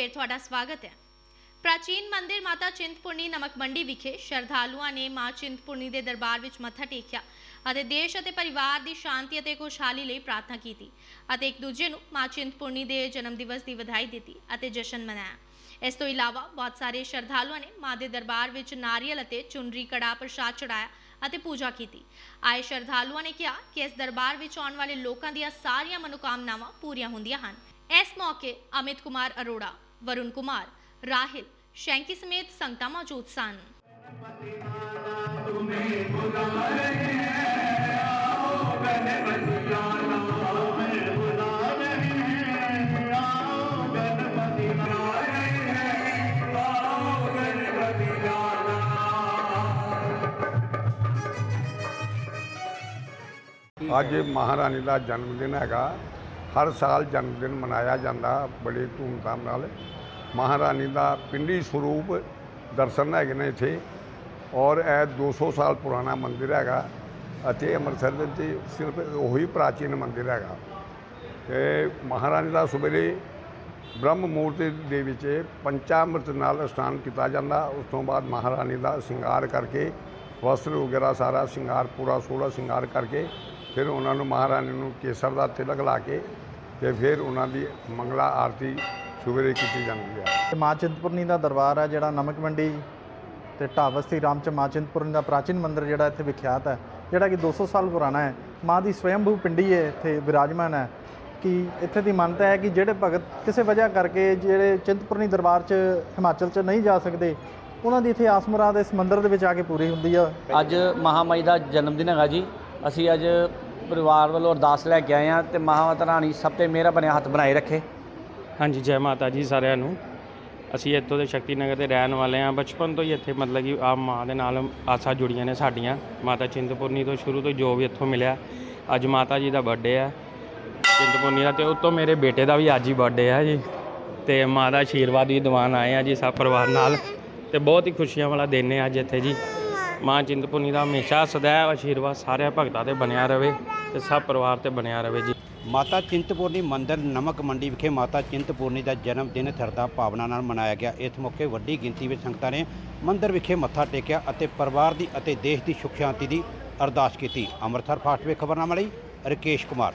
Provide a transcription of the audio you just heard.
ਫੇਰ ਤੁਹਾਡਾ ਸਵਾਗਤ ਹੈ। ਪ੍ਰਾਚੀਨ ਮੰਦਿਰ ਮਾਤਾ ਚਿੰਤਪੁਰਨੀ ਨਮਕ ਮੰਡੀ ਵਿਖੇ ਸ਼ਰਧਾਲੂਆਂ ਨੇ ਮਾਂ ਚਿੰਤਪੁਰਨੀ ਦੇ ਦਰਬਾਰ ਵਿੱਚ ਮੱਥਾ ਟੇਕਿਆ ਅਤੇ ਦੇਸ਼ ਅਤੇ ਪਰਿਵਾਰ ਦੀ ਸ਼ਾਂਤੀ ਅਤੇ ਖੁਸ਼ਹਾਲੀ ਲਈ ਪ੍ਰਾਰਥਨਾ ਕੀਤੀ ਅਤੇ ਇੱਕ ਦੂਜੇ ਨੂੰ ਮਾਂ ਚਿੰਤਪੁਰਨੀ ਦੇ ਜਨਮ ਦਿਵਸ ਦੀ ਵਧਾਈ ਦਿੱਤੀ ਅਤੇ ਜਸ਼ਨ ਮਨਾਇਆ। ਇਸ ਤੋਂ ਇਲਾਵਾ ਬਹੁਤ ਸਾਰੇ ਸ਼ਰਧਾਲੂਆਂ ਨੇ ਮਾਂ ਦੇ ਦਰਬਾਰ ਵਿੱਚ ਨਾਰੀਅਲ ਅਤੇ ਚੁੰਨਰੀ ਕੜਾ ਪ੍ਰਸ਼ਾਦ ਚੜਾਇਆ ਅਤੇ ਪੂਜਾ ਕੀਤੀ। ਆਏ ਸ਼ਰਧਾਲੂਆਂ ਨੇ ਕਿਹਾ ਕਿ ਇਸ ਦਰਬਾਰ ਵਿੱਚ ਆਉਣ ਵਾਲੇ ਲੋਕਾਂ ਦੀਆਂ ਸਾਰੀਆਂ ਮਨੋਕਾਮਨਾਵਾਂ ਪੂਰੀਆਂ ਹੁੰਦੀਆਂ ਹਨ। ਇਸ ਮੌਕੇ ਅਮਿਤ ਕੁਮਾਰ ਅਰੋੜਾ ਵਰੁਣ ਕੁਮਾਰ ਰਾਹਿਲ ਸ਼ੈਂਕੀ ਸਮੇਤ ਸੰਗਤਾਂ ਮੌਜੂਦ ਸਨ ਅੱਜ ਮਹਾਰਾਣੀ ਦਾ ਜਨਮ ਦਿਨ ਹੈਗਾ ਹਰ ਸਾਲ ਜਨਮ ਦਿਨ ਮਨਾਇਆ ਜਾਂਦਾ ਬੜੇ ਧੂਮਧਾਮ ਨਾਲ। ਮਹਾਰਾਣੀ ਦਾ ਪਿੰਡੀ ਸਰੂਪ ਦਰਸ਼ਨ ਹੈਗੇ ਨੇ ਇੱਥੇ ਔਰ ਇਹ 200 ਸਾਲ ਪੁਰਾਣਾ ਮੰਦਿਰ ਹੈਗਾ ਅਤੇ ਅੰਮ੍ਰਿਤਸਰ ਵਿੱਚ ਸਿਰਫ ਉਹੀ ਪ੍ਰਾਚੀਨ ਮੰਦਿਰ ਹੈਗਾ। ਤੇ ਮਹਾਰਾਣੀ ਦਾ ਸਵੇਰੇ ਬ੍ਰਹਮ ਮੂਰਤੀ ਦੇ ਵਿੱਚ ਪੰਚਾਮ੍ਰਿਤ ਨਾਲ ਇਸ਼ਨਾਨ ਕੀਤਾ ਜਾਂਦਾ। ਉਸ ਤੋਂ ਬਾਅਦ ਮਹਾਰਾਣੀ ਦਾ ਸ਼ਿੰਗਾਰ ਕਰਕੇ ਵਸਤਰ ਵਗੈਰਾ ਸਾਰਾ ਸ਼ਿੰਗਾਰ, ਪੂਰਾ ਸੋਹਣਾ ਸ਼ਿੰਗਾਰ ਕਰਕੇ ਫਿਰ ਉਹਨਾਂ ਨੂੰ ਮਹਾਰਾਣੀ ਨੂੰ ਕੇਸਰ ਦਾ ਤਿਲਕ ਲਾ ਕੇ ਤੇ ਫਿਰ ਉਹਨਾਂ ਦੀ ਮੰਗਲਾ ਆਰਤੀ ਸਵੇਰੇ ਕੀਤੀ ਜਾਂਦੀ ਹੈ। ਤੇ ਮਾਂ ਚਿੰਤਪੁਰਨੀ ਦਾ ਦਰਬਾਰ ਹੈ ਜਿਹੜਾ ਨਮਕ ਮੰਡੀ ਤੇ ਢਾਬਸਤੀ ਰਾਮ ਚ ਮਾਂ ਚਿੰਤਪੁਰਨੀ ਦਾ ਪ੍ਰਾਚੀਨ ਮੰਦਿਰ ਜਿਹੜਾ ਇੱਥੇ ਵਿਖਿਆਤ ਹੈ ਜਿਹੜਾ ਕਿ 200 ਸਾਲ ਪੁਰਾਣਾ ਹੈ। ਮਾਂ ਦੀ ਸਵੈੰਭੂ ਪਿੰਡੀ ਹੈ ਇੱਥੇ ਵਿਰਾਜਮਾਨ ਹੈ ਕਿ ਇੱਥੇ ਦੀ ਮੰਨਤਾ ਹੈ ਕਿ ਜਿਹੜੇ ਭਗਤ ਕਿਸੇ ਵਜ੍ਹਾ ਕਰਕੇ ਜਿਹੜੇ ਚਿੰਤਪੁਰਨੀ ਦਰਬਾਰ ਚ ਹਿਮਾਚਲ ਚ ਨਹੀਂ ਜਾ ਸਕਦੇ ਉਹਨਾਂ ਦੀ ਇੱਥੇ ਆਸ ਮੁਰਾਦ ਇਸ ਮੰਦਿਰ ਦੇ ਵਿੱਚ ਆ ਕੇ ਪੂਰੀ ਹੁੰਦੀ ਆ। ਅੱਜ ਮਹਾਮਾਈ ਦਾ ਜਨਮ ਦਿਨ ਹੈਗਾ ਜੀ। ਅਸੀਂ ਅੱਜ ਪਰਿਵਾਰ ਵੱਲੋਂ ਅਰਦਾਸ ਲੈ ਕੇ ਆਏ ਹਾਂ ਤੇ ਮਹਾਮਾਤਾ ਰਾਣੀ ਸਭ ਤੇ ਮੇਰਾ ਬਣਿਆ ਹੱਥ ਬਣਾਏ ਰੱਖੇ। ਹਾਂਜੀ, ਜੈ ਮਾਤਾ ਜੀ ਸਾਰਿਆਂ ਨੂੰ। ਅਸੀਂ ਇੱਥੋਂ ਦੇ ਸ਼ਕਤੀ ਨਗਰ ਦੇ ਰਹਿਣ ਵਾਲੇ ਹਾਂ। ਬਚਪਨ ਤੋਂ ਹੀ ਇੱਥੇ ਮਤਲਬ ਕਿ ਆ ਮਾਂ ਦੇ ਨਾਲ ਆਸਾਂ ਜੁੜੀਆਂ ਨੇ ਸਾਡੀਆਂ। ਮਾਤਾ ਚਿੰਤਪੁਰਨੀ ਤੋਂ ਸ਼ੁਰੂ ਤੋਂ ਜੋ ਵੀ ਇੱਥੋਂ ਮਿਲਿਆ। ਅੱਜ ਮਾਤਾ ਜੀ ਦਾ ਬਰਥਡੇ ਹੈ ਚਿੰਤਪੁਰਨੀ ਦਾ ਤੇ ਉਤੋਂ ਮੇਰੇ ਬੇਟੇ ਦਾ ਵੀ ਅੱਜ ਹੀ ਬਰਥਡੇ ਹੈ ਜੀ। ਤੇ ਮਾਂ ਦਾ ਆਸ਼ੀਰਵਾਦ ਵੀ ਦਿਵਾਨ ਆਏ ਆ ਜੀ ਸਭ ਪਰਿਵਾਰ ਨਾਲ। ਤੇ ਬਹੁਤ ਹੀ ਖੁਸ਼ੀਆਂ ਵਾਲਾ ਦਿਨ ਹੈ ਅੱਜ ਇੱਥੇ ਜੀ। ਮਾਂ ਚਿੰਤਪੁਰਨੀ ਦਾ ਹਮੇਸ਼ਾ ਸदैव ਆਸ਼ੀਰਵਾਦ ਸਾਰਿਆਂ ਭਗਤਾਂ ਤੇ ਬਣਿਆ ਰਵੇ ਤੇ ਸਭ ਪਰਿਵਾਰ ਤੇ ਬਣਿਆ ਰਵੇ ਜੀ। ਮਾਤਾ ਚਿੰਤਪੁਰਨੀ ਮੰਦਿਰ ਨਮਕ ਮੰਡੀ ਵਿਖੇ ਮਾਤਾ ਚਿੰਤਪੁਰਨੀ ਦਾ ਜਨਮ ਦਿਨ ਸਰਦਾ ਭਾਵਨਾ ਨਾਲ ਮਨਾਇਆ ਗਿਆ। ਇਸ ਮੌਕੇ ਵੱਡੀ ਗਿਣਤੀ ਵਿੱਚ ਸੰਗਤਾਂ ਨੇ ਮੰਦਿਰ ਵਿਖੇ ਮੱਥਾ ਟੇਕਿਆ ਅਤੇ ਪਰਿਵਾਰ ਦੀ ਅਤੇ ਦੇਸ਼ ਦੀ ਸੁਖ ਸ਼ਾਂਤੀ ਦੀ ਅਰਦਾਸ ਕੀਤੀ। ਅੰਮ੍ਰਿਤਸਰ ਫਾਸਟ ਵੇ ਖਬਰਨਾਮਾ ਲਈ ਰਕੇਸ਼ ਕੁਮਾਰ।